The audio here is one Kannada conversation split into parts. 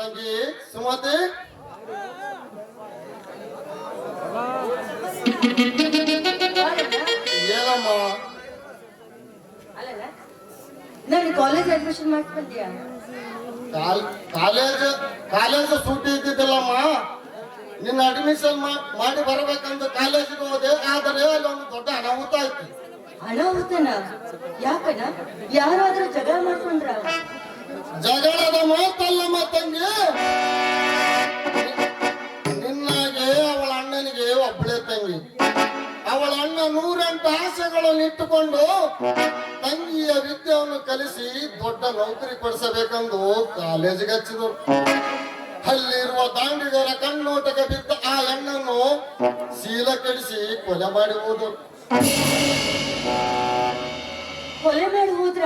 ತಂಗಿ ಸುಮತಿ. ಏನಮ್ಮ? ನಾನು ಕಾಲೇಜ್ ಅಡ್ಮಿಷನ್ ಮಾಡ್ಕೊಂಡ್ಯಾ ಕಾಲ್ ಕಾಲೇಜ್ ಕಾಲೇಜ್ ಸೂಟಿ ಇದ್ದಿದ್ದಲ್ಲಮ್ಮ. ನಿನ್ನ ಅಡ್ಮಿಷನ್ ಮಾಡಿ ಬರಬೇಕಂತ ಕಾಲೇಜಿಗೆ ಹೋದೆ ಆದರೆ ಅಲ್ಲಿ ಒಂದು ದೊಡ್ಡ ಅನಾಹುತ ಆಯ್ತು. ಅನಾಹುತನ? ಯಾಕನ ಯಾರಾದ್ರೂ ಜಗಳ ಮಾಡ್ಕೊಂಡ್ರ? ಜಗಳದ ಮಾತಲ್ಲಮ್ಮ ತಂಗಿ ನಿನ್ನಾಗೆ ಅವಳ ಅಣ್ಣನಿಗೆ ಒಬ್ಬಳೇ ತಂಗಿ. ಅವಳ ಅಣ್ಣ ನೂರೆಂಟು ಆಸೆಗಳನ್ನು ಇಟ್ಟುಕೊಂಡು ತಂಗಿಯ ವಿದ್ಯೆಯನ್ನು ಕಲಿಸಿ ದೊಡ್ಡ ನೌಕರಿ ಕೊಡಿಸಬೇಕೆಂದು ಕಾಲೇಜಿಗೆ ಹಚ್ಚಿದರು. ಅಲ್ಲಿರುವ ದಾಂಡಿಗರ ಕಣ್ಣೋಟಕ್ಕೆ ಬಿದ್ದ ಆ ಹೆಣ್ಣನ್ನು ಸೀಲ ಕೆಡಿಸಿ ಕೊಲೆ ಮಾಡಿ ಹೋದರು. ಕೊಲೆ ಮಾಡಿ ಹೋದ್ರ?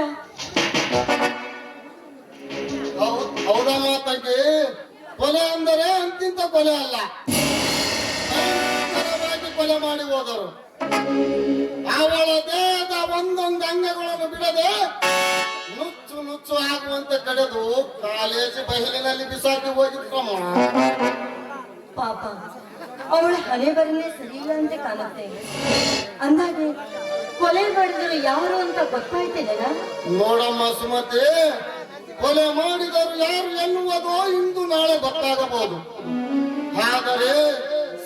ಹೌದಮ್ಮ ಕೊಲೆ ಅಂದರೆ ಅಂತಿಂತ ಕೊಲೆ ಅಲ್ಲ. ಕೊಲೆ ಮಾಡಿ ಹೋದರು. ಅವಳ ದೇಹದ ಒಂದೊಂದು ಅಂಗಗಳನ್ನು ಬಿಡದೆ ನುಚ್ಚು ನುಚ್ಚು ಆಗುವಂತೆ ಕಡೆದು ಕಾಲೇಜು ಬಯಲಿನಲ್ಲಿ ಬಿಸಾಕಿ ಹೋಗಿದ್ರಮ್ಮ ಪಾಪ. ಅವಳ ಹಣೆ ಬರನೇ ಸರಿ ಇಲ್ಲ ಅಂತ ಕಾಣುತ್ತೆ. ಅಂದಾಗೆ ಕೊಲೆ ಮಾಡಿದ್ರು ಯಾರು ಅಂತ ಗೊತ್ತಾಯ್ತೇನ ನೋಡಮ್ಮ ಸುಮತಿ ಕೊಲೆ ಮಾಡಿದರು ಯಾರು ಎನ್ನುವುದೋ ಇಂದು ನಾಳೆ ಗೊತ್ತಾಗಬಹುದು. ಆದರೆ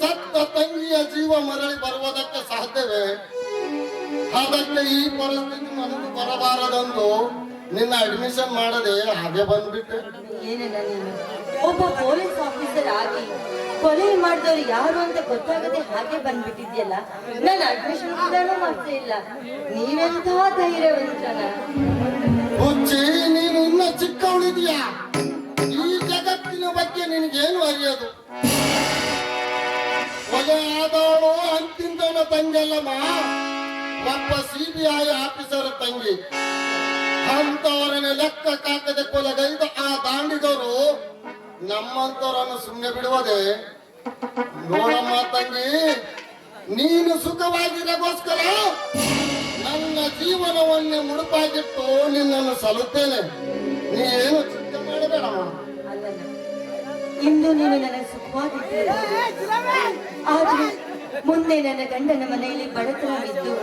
ಸತ್ತ ತಂಗಿಯ ಜೀವ ಮರಳಿ ಬರುವುದಕ್ಕೆ ಸಾಧ್ಯವೇ? ಅದಕ್ಕೆ ಈ ಪರಿಸ್ಥಿತಿ ನನಗೆ ಬರಬಾರದೆಂದು ನಿನ್ನ ಅಡ್ಮಿಷನ್ ಮಾಡದೆ ಹಾಗೆ ಬಂದ್ಬಿಟ್ಟೆ. ಏನಲ್ಲ ನೀನು? ಒಬ್ಬ ಪೊಲೀಸ್ ಆಫೀಸರ್ ಆಗಿ ಕೊಲೆ ಮಾಡಿದವರು ಯಾರು ಅಂತ ಗೊತ್ತಾಗದೆ ಹಾಗೆ ಬಂದ್ಬಿಟ್ಟಿದ್ಯಲ್ಲ? ನಾನು ಅಡ್ಮಿಷನ್ ಕೂಡ ಮಾಡ್ತಾ ಇಲ್ಲ. ನೀವೆಂತಹ ಧೈರ್ಯವಂತನ? ಚಿಕ್ಕವಳಿದೀಯಾ? ಈ ಜಗತ್ತಿನ ಬಗ್ಗೆ ನಿನಗೇನು ಅರಿಯೋದು? ಕೊಲೆ ಆದವಳು ಅಂತಿಂತವನ ತಂಗಲ್ಲಮ್ಮ ಒಬ್ಬ ಸಿಬಿಐ ಆಫೀಸರ್ ತಂಗಿ. ಅಂತವರನ್ನ ಲೆಕ್ಕ ಕಾಕದೆ ಕೊಲಗೈದ ಆ ದಾಂಡಿದವರು ನಮ್ಮಂತವರನ್ನು ಸುಮ್ಮನೆ ಬಿಡುವುದೇ? ನೋಡಮ್ಮ ತಂಗಿ, ನೀನು ಸುಖವಾಗಿರಗೋಸ್ಕರ ನನ್ನ ಜೀವನವನ್ನೇ ಮುಡುಪಾಗಿಟ್ಟು ನಿನ್ನನ್ನು ಸಲುತ್ತೇನೆ ಚಿಂತೆ ಇಂದು ನೀನು ನನಗೆ ಸುಖವಾಗಿದ್ದೀರ ಆದ್ರೆ ಮುಂದೆ ನನ್ನ ಗಂಡನ ಮನೆಯಲ್ಲಿ ಬಡತನವಿದ್ದು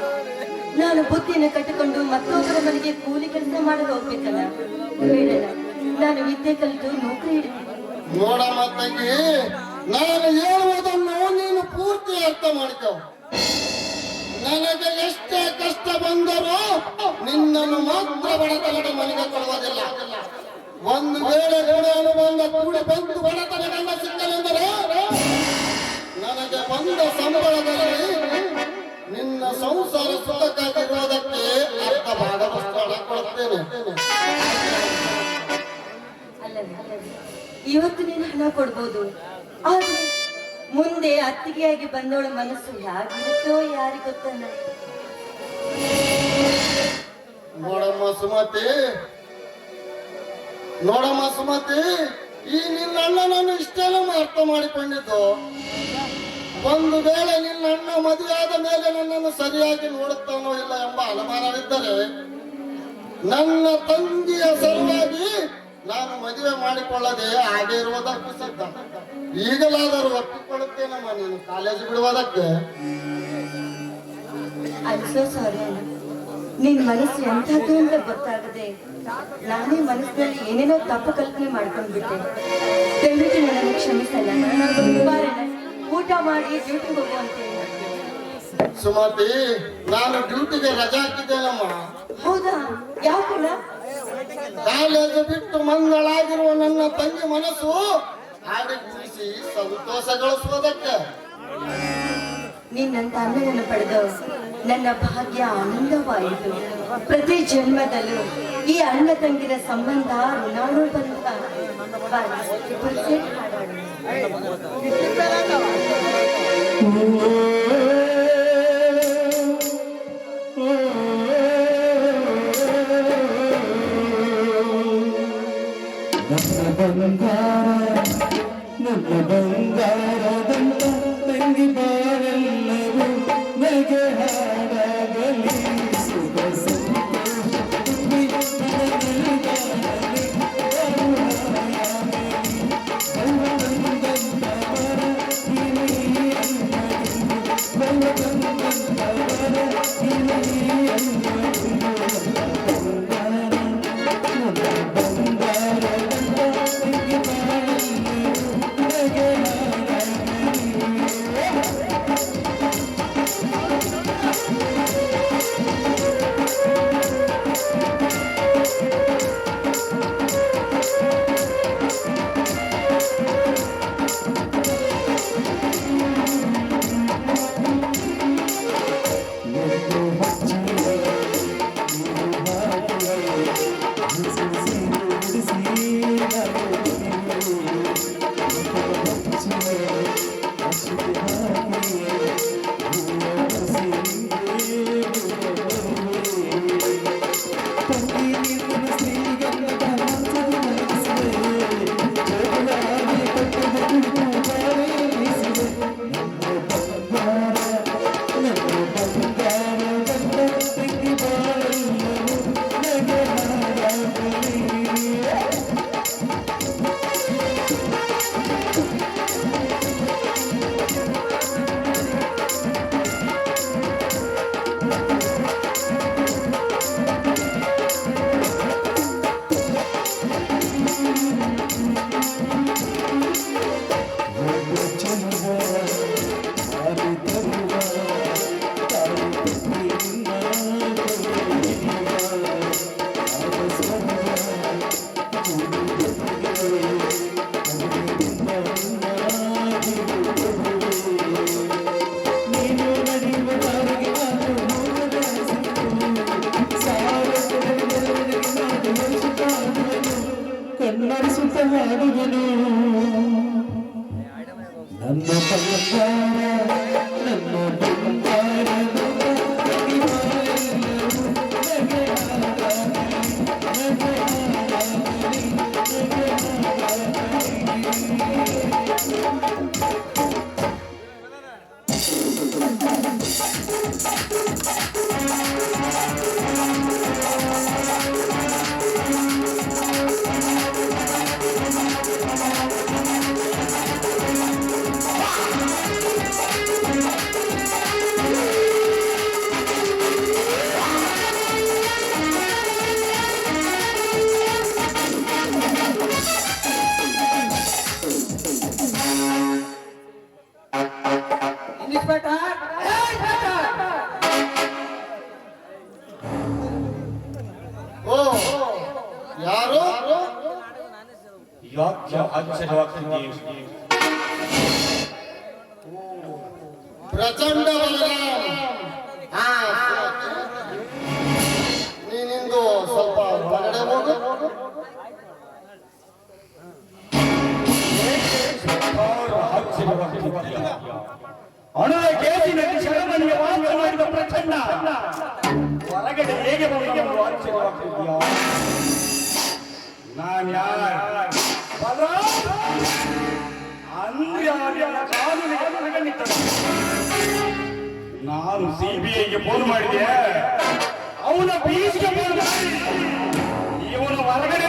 ನಾನು ಬುದ್ಧಿಯನ್ನು ಕಟ್ಟಿಕೊಂಡು ಮತ್ತೊಬ್ಬರ ಮನೆಗೆ ಕೂಲಿ ಕೆಲಸ ಮಾಡಲು ಹೋಗ್ಬೇಕಲ್ಲ. ಬೇಡಲ್ಲ ನಾನು ವಿದ್ಯೆ ಕಲಿತು ನೌಕರಿ ಹಿಡಿತೀನಿ. ತಂಗಿ ನಾನು ಹೇಳುವುದನ್ನು ನೀನು ಪೂರ್ತಿ ಅರ್ಥ ಮಾಡಿಕೋ. ನನಗೆ ಎಷ್ಟೇ ಕಷ್ಟ ಬಂದರೂ ನಿನ್ನನ್ನು ಮಾತ್ರ ಬಡತನದ ಮನೆಗೆ ಕೊಡುವುದಿಲ್ಲ. ಒಂದು ವೇಳೆ ಋಣ ಅನುಬಂಧ ಕೂಡ ಬಂದು ಬಡತನಗಲ್ಲ ಸಿಕ್ಕಲೆಂದರೆ ನನಗೆ ಬಂದ ಸಂಬಳದಲ್ಲಿ ನಿನ್ನ ಸಂಸಾರ ಸುಖಕ್ಕಾಗಿರುವುದಕ್ಕೆ ಅರ್ಧ ಭಾಗ ಹಣ ಕೊಡುತ್ತೇನೆ ಇವತ್ತು ನೀನು ಹಣ ಕೊಡ್ಬೋದು. ಆದ್ರೆ ಮುಂದೆ ಅತ್ತಿಗೆಯಾಗಿ ಬಂದವಳ ಮನಸ್ಸು ಯಾರಿಗೋ ಯಾರಿ ಗೊತ್ತಲ್ಲ. ನೋಡಮ್ಮ ಸುಮತಿ ನೋಡಮ್ಮ ಸುಮತಿ, ಈ ನಿನ್ನ ನಾನು ಇಷ್ಟೆಲ್ಲ ಅರ್ಥ ಮಾಡಿಕೊಂಡಿದ್ದು. ಒಂದು ವೇಳೆ ನಿನ್ನ ಅಣ್ಣ ಮದುವೆಯಾದ ಮೇಲೆ ನನ್ನನ್ನು ಸರಿಯಾಗಿ ನೋಡುತ್ತಾನೋ ಇಲ್ಲ ಎಂಬ ಅನುಮಾನವಿದ್ದರೆ, ನನ್ನ ತಂಗಿಯ ಸಲುವಾಗಿ ನಾನು ಮದುವೆ ಮಾಡಿಕೊಳ್ಳದೆ ಹಾಗೆ ಇರುವುದಕ್ಕೂ ಸಿದ್ಧ ಈಗಲಾದರೂ ಒಪ್ಪಿಕೊಳ್ಳುತ್ತೇನಮ್ಮ ನಾನು ಕಾಲೇಜ್ ಬಿಡುವುದಕ್ಕೆ. ಅಲ್ಸೋ ಸಾರಿ ನಿನ್ ಮನಸ್ಸು ಎಂಥದ್ದು ಅಂತ ಗೊತ್ತಾಗದೆ ನಾನೇ ಮನಸ್ಸಿನಲ್ಲಿ ಏನೇನೋ ತಪ್ಪು ಕಲ್ಪನೆ ಮಾಡ್ಕೊಂಡ್ಬಿಟ್ಟೆ. ದಯವಿಟ್ಟು ಕ್ಷಮಿಸಲ್ಲ ಊಟ ಮಾಡಿ ಡ್ಯೂಟಿ ಹೋಗುವಂತೆ ಸುಮತಿ ನಾನು ಡ್ಯೂಟಿಗೆ ರಜಾ ಹಾಕಿದ್ದೇನಮ್ಮ. ಹೌದಾ? ಯಾಕಣ್ಣ? ಕಾಲೇಜು ಬಿಟ್ಟು ಮಂಗಳಾಗಿರುವ ನನ್ನ ತಂಗಿ ಮನಸ್ಸು ಹಾಡಿ ಕುಣಿಸಿ ಸಂತೋಷಗೊಳಿಸುವುದಕ್ಕೆ. ನಿನ್ನಂತ ಅಣ್ಣನನ್ನು ಪಡೆದು ನನ್ನ ಭಾಗ್ಯ ಆನಂದವಾಯಿತು. ಪ್ರತಿ ಜನ್ಮದಲ್ಲೂ ಈ ಅಣ್ಣ ತಂಗಿರ ಸಂಬಂಧ ಋಣಾನುಬಂಧ ಹಾಡೋಣ. Thank you. ಓ ಯಾರು ಯಾಕೆ ಆಶ್ಚರ್ಯವಾಗ್ತಿದ್ದೀವಿ ಪ್ರಚಂಡ ನೀನಿಂದು ಸ್ವಲ್ಪ ಹೊರಗಡೆ ಹೋಗು ಆಶ್ಚರ್ಯವಾಗ್ತಿದ್ದೀಯ ಅಣುವ ಕೇಸಿನಲ್ಲಿ ಶರಮನಿಗೆ ವಾಸ ಮಾಡಿದ ಪ್ರಚಂಡ. ಹೊರಗಡೆ ಹೇಗೆ ಬಂದವನು ಆಶ್ಚರ್ಯವಾಗ್ತಿದ್ದೀಯ ನಾನು ಹೊರಗಣಿಟ್ಟನು ನಾನು ಸಿಬಿಐಗೆ ಫೋನ್ ಮಾಡಿದೆ ಅವನ ಬೀಸ್ಗೆ ಫೋನ್ ಮಾಡಿ ಇವನು ಹೊರಗಡೆ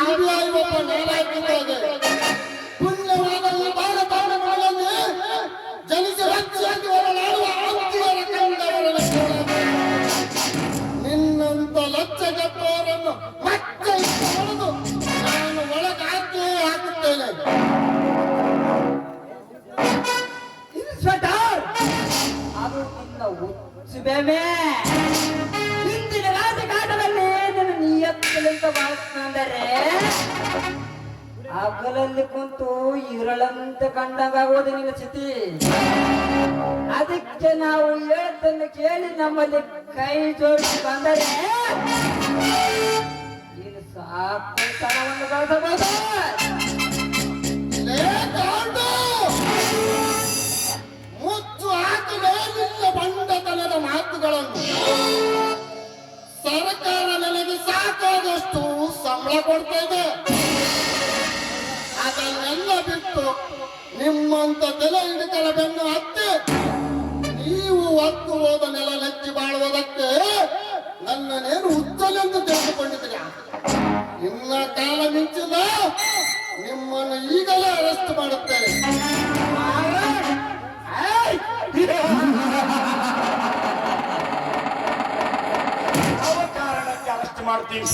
ಆ ಸಿಬಿಐ ಒಬ್ಬ ನಾಲಾಯಕಿದ್ದಾಗೆ ಪುಣ್ಯವಾದ ಈ ಭಾರತಾವರಣಗಳಲ್ಲಿ ಜನಿಸಿ ರಕ್ಷೆಯಾಗಿ ಹೊರಲಾಡುವ ಆಂತಿಯರ ಕಂಡವರನ್ನು ನಾನು ಒಳಗಾಕಿ ಹಾಕುತ್ತೇನೆ ಇನ್ಸ್ಪೆಕ್ಟರ್! ಅದು ನಿನ್ನ ಹುಚ್ಚುಬೇಮೆ ಮಾಡ್ಕೊಂಡರೆ ಅಗಲಲ್ಲಿ ಕುಂತು ಇರಳಂತ ಕಂಡಂಗಾಗೋದು ನಿನ್ನ ಚಿತಿ. ಅದಕ್ಕೆ ನಾವು ಹೇಳ್ತನ್ನು ಕೇಳಿ ನಮ್ಮಲ್ಲಿ ಕೈ ಜೋಡಿಸಿ ಬಂದರೆ ನೀನು ಸಾಕು ಸ್ಥಳವನ್ನು ಗಳಿಸಬಹುದು ಈಗಲೇ ಅರೆಸ್ಟ್ ಮಾಡುತ್ತೇನೆ. ಯಾವ ಕಾರಣಕ್ಕೆ ಅರೆಸ್ಟ್ ಮಾಡ್ತೀವಿ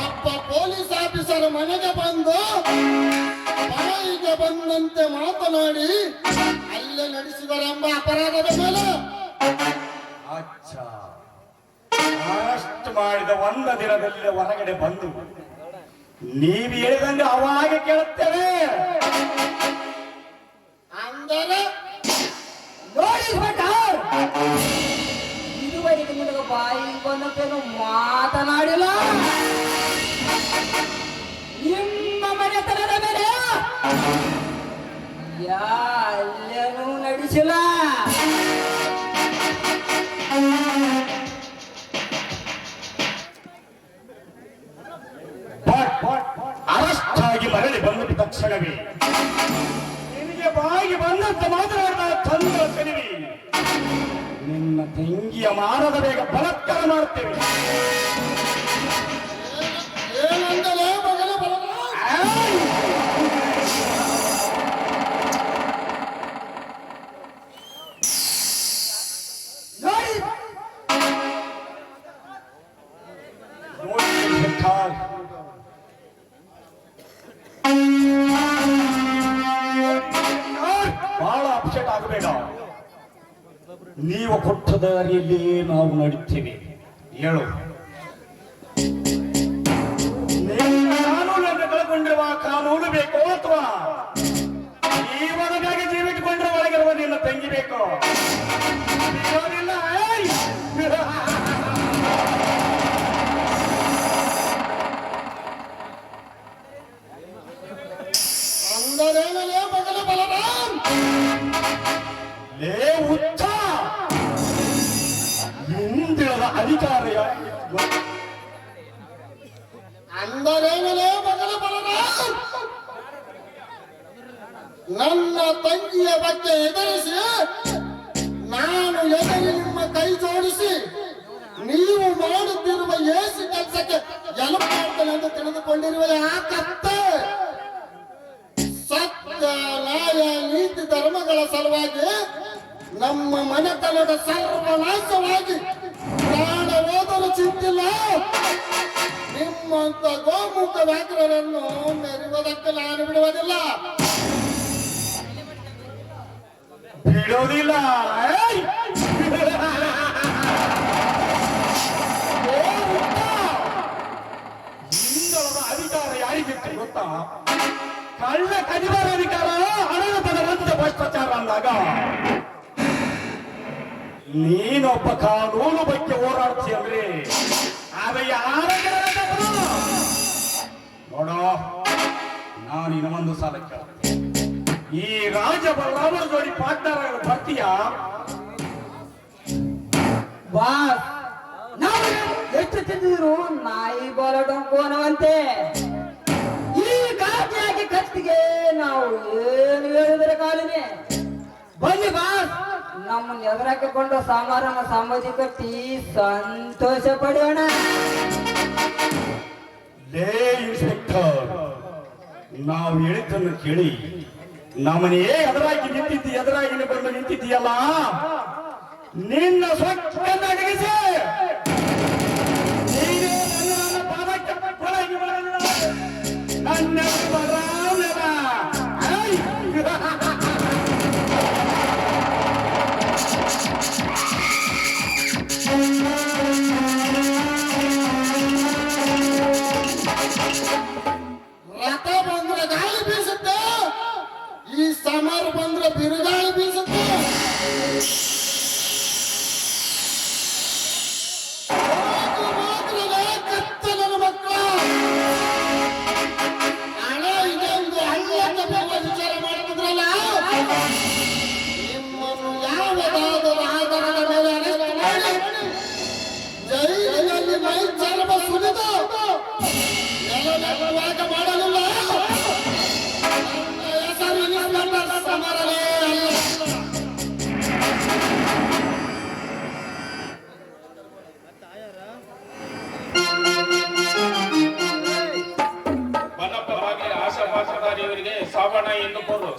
ಒಬ್ಬ ಪೊಲೀಸ್ ಆಫೀಸರ್ ಮನೆಗೆ ಬಂದು ಬಾಯಿಗೆ ಬಂದಂತೆ ಮಾತನಾಡಿ ಅಲ್ಲೇ ನಡೆಸಿದರೆಂಬ ಅಪರಾಧದ ಮೇಲೆ. ಅಚ್ಚ. ಅರೆಸ್ಟ್ ಮಾಡಿದ ಒಂದ ದಿನದಲ್ಲಿ ಹೊರಗಡೆ ಬಂದು ನೀವು ಹೇಳಿದಂಗೆ ಅವಾಗೆ ಕೇಳುತ್ತೇವೆ. ಅಂದರೆ ನೋಡಿ ಇನ್ಸ್ಪೆಕ್ಟರ್ ಇದುವರೆಗೆ ನಿನಗೆ ಬಾಯಿ ಬಂದಂತೇನು ಮಾತನಾಡಿಲ್ಲ. ನಿಮ್ಮ ಮನೆತನದ ಮೇಲೆ ಯಾ ಅಲ್ಲೇನೂ ನಡೆಸಿಲ್ಲ ತಕ್ಷಣವೇ ನಿನಗೆ ಬಾಯಿಗೆ ಬಂದಂತ ಮಾತನಾಡಿದ ಚಂದ್ರ ಕಲಿವಿ ನಿನ್ನ ತಂಗಿಯ ಮಾನದ ಬೇಗ ಬಲತ್ಕಾರ ಮಾಡುತ್ತೇವೆ やよ。ಜೋಡಿಸಿ ನೀವು ಮಾಡುತ್ತಿರುವ ಯೇಸು ಕೆಲಸಕ್ಕೆ ಎಲುಬು ಮಾಡ್ತೇನೆ ಎಂದು ತಿಳಿದುಕೊಂಡಿರುವ ಯಾಕತ್ತೆ ಸತ್ಯ, ನ್ಯಾಯ, ನೀತಿ, ಧರ್ಮಗಳ ಸಲುವಾಗಿ ನಮ್ಮ ಮನೆತನದ ಸರ್ವನಾಶವಾಗಿ ಪ್ರಾಣ ಚಿಂತಿಲ್ಲ. ನಿಮ್ಮಂತ ಗೋಮುಖ ವ್ಯಾಘ್ರರನ್ನು ಮೆರೆಯುವುದಕ್ಕೆ ನಾನು ಬಿಡುವುದಿಲ್ಲ. ಬಿಡೋದಿಲ್ಲ ಅಧಿಕಾರ ಯಾರಿಗಿತ್ತು ಗೊತ್ತಾ? ಕಳ್ಳ ಕದಿಬಾರ ಅಧಿಕಾರ, ಹಣದ ಪದವಂತ ಭ್ರಷ್ಟಾಚಾರ ಅಂದಾಗ. ನೀನೊಬ್ಬ ಕಾನೂನು ಬಗ್ಗೆ ಹೋರಾಡ್ತಿ ಅಂದ್ರೆ ಆಗ ಯಾರ ನೋಡ, ನಾನು ಒಂದು ಸಾಲ ಈ ರಾಜ ಬಲ್ಲಾವರ ಜೋಡಿ ಪಾಟ್ನರ್ ಬರ್ತೀಯ? ನಾವು ತಿಂದಿದ್ರು, ನಾಯಿ ಬೋಲ ಡೊಂಕೋನವಂತೆ ಈ ಗಾಜಿಯಾಗಿ ಕತ್ತಿಗೆ ನಾವು ಏನು ಹೇಳಿದ್ರೆ ಕಾಲಿಗೆ? ಬನ್ನಿ ಬಾಸ್. ನಮ್ಮನ್ನ ಎದುರಾಕಿಕೊಂಡು ಸಮಾರಂಭ ಸಮಾಧಿ ಕಟ್ಟಿ ಸಂತೋಷ ಪಡೆಯೋಣ ಲೇ ಇನ್ಸ್ಪೆಕ್ಟರ್, ನಾವು ಹೇಳಿದ್ದನ್ನು ಕೇಳಿ. ನಮ್ಮನೇ ಎದುರಾಗಿ ನಿಂತಿದ್ದಿ, ಎದುರಾಗಿ ಬಂದು ನಿಂತಿದ್ದೀಯಲ್ಲ ನಿನ್ನ ಸ್ವಚ್ಛ ಅಡಗಿಸಿ. ನನ್ನ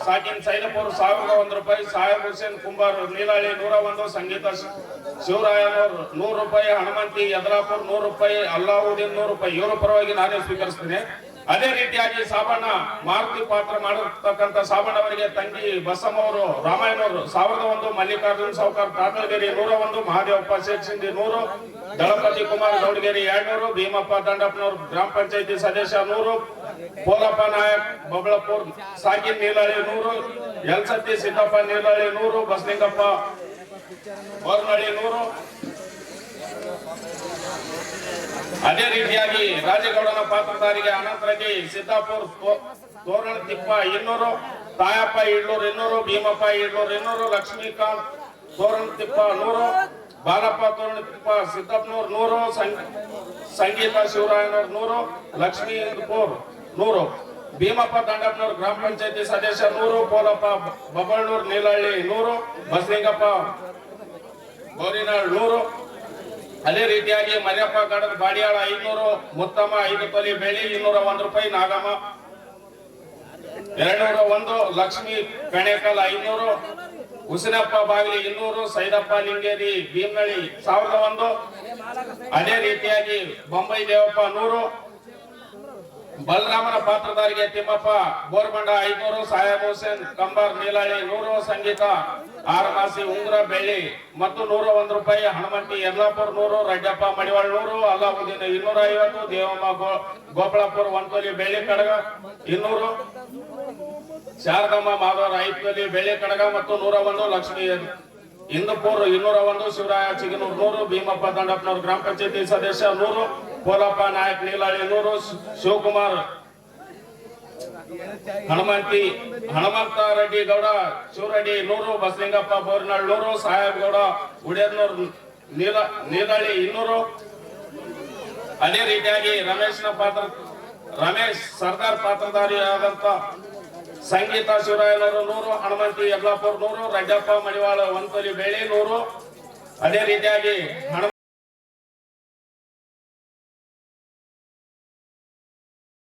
ಸಾಕಿನ್ ಸೈನಪುರ್ ಸಾವಿರದ ಒಂದು ರೂಪಾಯಿ ಸಾಹೇಬ್ ಹುಸೇನ್ ಕುಂಬಾರ್ ನೀಲಾಳಿ ನೂರ ಒಂದು ಸಂಗೀತ ಶಿವರಾಯನವರು ನೂರು ರೂಪಾಯಿ, ಹನುಮಂತಿ ಯದ್ರಾಪುರ್ ನೂರು ರೂಪಾಯಿ, ಅಲ್ಲಾವುದ್ದೀನ್ ನೂರು ರೂಪಾಯಿ, ಇವರ ಪರವಾಗಿ ನಾನೇ ಸ್ವೀಕರಿಸ್ತೇನೆ. ಅದೇ ರೀತಿಯಾಗಿ ಸಾಬಣ್ಣ ಮಾರುತಿ ಪಾತ್ರ ಮಾಡಿರ್ತಕ್ಕಂಥ ಸಾಬಣ್ಣ ಅವರಿಗೆ ತಂಗಿ ಬಸಮ್ಮ ಅವರು ರಾಮಾಯಣ ಅವರು ಸಾವಿರದ ಒಂದು ಮಲ್ಲಿಕಾರ್ಜುನ್ ಸಾವುಕಾರ್ ಕಾಕಲಗಿರಿ ನೂರ ಒಂದು, ಮಹಾದೇವಪ್ಪ ಸಿಂಧಿ ನೂರು, ದಳಪತಿ ಕುಮಾರ್ ದೌಡಗೇರಿ ಎರಡ್ನೂರು, ಭೀಮಪ್ಪ ದಂಡಪ್ಪನವರು ಗ್ರಾಮ ಪಂಚಾಯತಿ ಸದಸ್ಯ ನೂರು, ಪೋಲಪ್ಪ ನಾಯಕ್ ಬಬಳಪುರ್, ಸಾಕಿನ್ ನೀಲಾಳಿ ನೂರು, ಎಲ್ಸತ್ತಿ ಸಿದ್ದಪ್ಪ ನೀಲಾಳಿ ನೂರು, ಬಸಲಿಂಗಪ್ಪ ನೂರು. ಅದೇ ರೀತಿಯಾಗಿ ರಾಜೇಗೌಡನ ಪಾತ್ರಧಾರಿಗೆ ಅನಂತರಗಿ ಸಿದ್ದಾಪುರ್ ತೋರಣ ತಿಪ್ಪ ಇನ್ನೂರು, ತಾಯಪ್ಪ ಇಳ್ಳೂರು ಇನ್ನೂರು, ಭೀಮಪ್ಪ ಇಳ್ಳೂರು ಇನ್ನೂರು, ಲಕ್ಷ್ಮೀಕಾಂತ್ ತೋರಣ ತಿಪ್ಪ ನೂರು, ಬಾಲಪ್ಪ ತೋರಣ ತಿಪ್ಪ ಸಿದ್ದಪ್ಪನೂರ್ ನೂರು, ಸಂಗ್- ಸಂಗೀತ ಶಿವರಾಯನವ್ರ ನೂರು ಲಕ್ಷ್ಮೀ ಇಂದಪುರ್ ನೂರು, ಭೀಮಪ್ಪ ದಂಡಪ್ಪನವ್ರ ಗ್ರಾಮ ಪಂಚಾಯತಿ ಸದಸ್ಯ ನೂರು, ಪೋಲಪ್ಪ ಬಬಳ್ನೂರ್, ನೀಲಹಳ್ಳಿ ನೂರು, ಬಸಲಿಂಗಪ್ಪ ಗೌರಿನಾಳ್ ನೂರು. ಅದೇ ರೀತಿಯಾಗಿ ಮರ್ಯಪ್ಪ ಗಡದ ಬಾಡಿಯಾಳ ಐನೂರು, ಮುತ್ತಮ್ಮ ಐದು ತೊಲಿ ಬೆಳಿ ಇನ್ನೂರ ಒಂದು ರೂಪಾಯಿ ನಾಗಮ್ಮ. ಎರಡ್ನೂರ ಒಂದು ಲಕ್ಷ್ಮಿ ಕಣೇಕಲ್ ಐನೂರು. ಉಸಿನಪ್ಪ ಬಾಗಿಲಿ ಇನ್ನೂರು, ಸೈದಪ್ಪ ಲಿಂಗೇರಿ ಭೀಮಳಿ ಸಾವಿರದ ಒಂದು. ಅದೇ ರೀತಿಯಾಗಿ ಬೊಂಬೈ ದೇವಪ್ಪ ನೂರು. ಬಲರಾಮನ ಪಾತ್ರದಾರಿಗೆ ತಿಮ್ಮಪ್ಪ ಬೋರ್ಮಂಡ ಐನೂರು ಸಾಯಬ್ ಹುಸೇನ್ ಕಂಬಾರ್ ನೀಲಾಳಿ ನೂರು, ಸಂಗೀತ ಆರಮಾಸಿ ಉಂಗುರ, ಬೆಳ್ಳಿ, ಮತ್ತು ನೂರ ಒಂದು ರೂಪಾಯಿ ಹನುಮಂತಿ ಯರ್ಲಾಪುರ್ ನೂರು, ರಡ್ಡಪ್ಪ, ಮಡಿವಾಳ್ ನೂರು, ಅಲ್ಲಾವುದ್ದೀನ್ ಇನ್ನೂರ ಐವತ್ತು ದೇವಮ್ಮ ಗೋ- ಗೋಪಾಳಪುರ್ ತೊಲಿ ಬೆಳ್ಳಿ ಕಡಗ, ಇನ್ನೂರು. ಶಾರದಮ್ಮ, ಮಾಧವರ ಐದು ತೊಲಿ ಬೆಳ್ಳಿ ಕಡಗ, ಮತ್ತು ನೂರ ಒಂದು, ಲಕ್ಷ್ಮಿ, ಇಂದಪುರ್, ಇನ್ನೂರ ಒಂದು, ಶಿವರಾಯ, ಚಿಗನೂರ್ ನೂರು, ಭೀಮಪ್ಪ, ದಂಡಪ್ಪನವ್ರ, ಗ್ರಾಮ ಪಂಚಾಯತಿ ಸದಸ್ಯ ನೂರು ಕೋಲಪ್ಪ ನಾಯಕ್, ನೀಲಾಳಿ ನೂರು, ಶಿವಕುಮಾರ್ ಹನುಮಂತಿ, ಹನುಮಂತ ರೆಡ್ಡಿ ಗೌಡ, ಶಿವರೆಡ್ಡಿ, ನೂರು, ಬಸಲಿಂಗಪ್ಪ ಬೋರ್ನಾಳ್ ನೂರು, ಸಾಹೇಬ್ ಗೌಡ ಉಡಿಯರ್ನೂರ್ ನೀಲ ನೀಲಾಳಿ ಇನ್ನೂರು. ಅದೇ ರೀತಿಯಾಗಿ ರಮೇಶ್ನ ಪಾತ್ರ, ರಮೇಶ್ ಸರ್ದಾರ್ ಪಾತ್ರಧಾರಿಯಾದಂತ ಸಂಗೀತ ಶಿವರಾಯನವರು ನೂರು, ಹನುಮಂತಿ ಯಲ್ಲಾಪುರ್ ನೂರು, ರಡ್ಡಪ್ಪ ಮಡಿವಾಳ ಒಂತೊಲಿ ಬೇಳೆ ನೂರು. ಅದೇ ರೀತಿಯಾಗಿ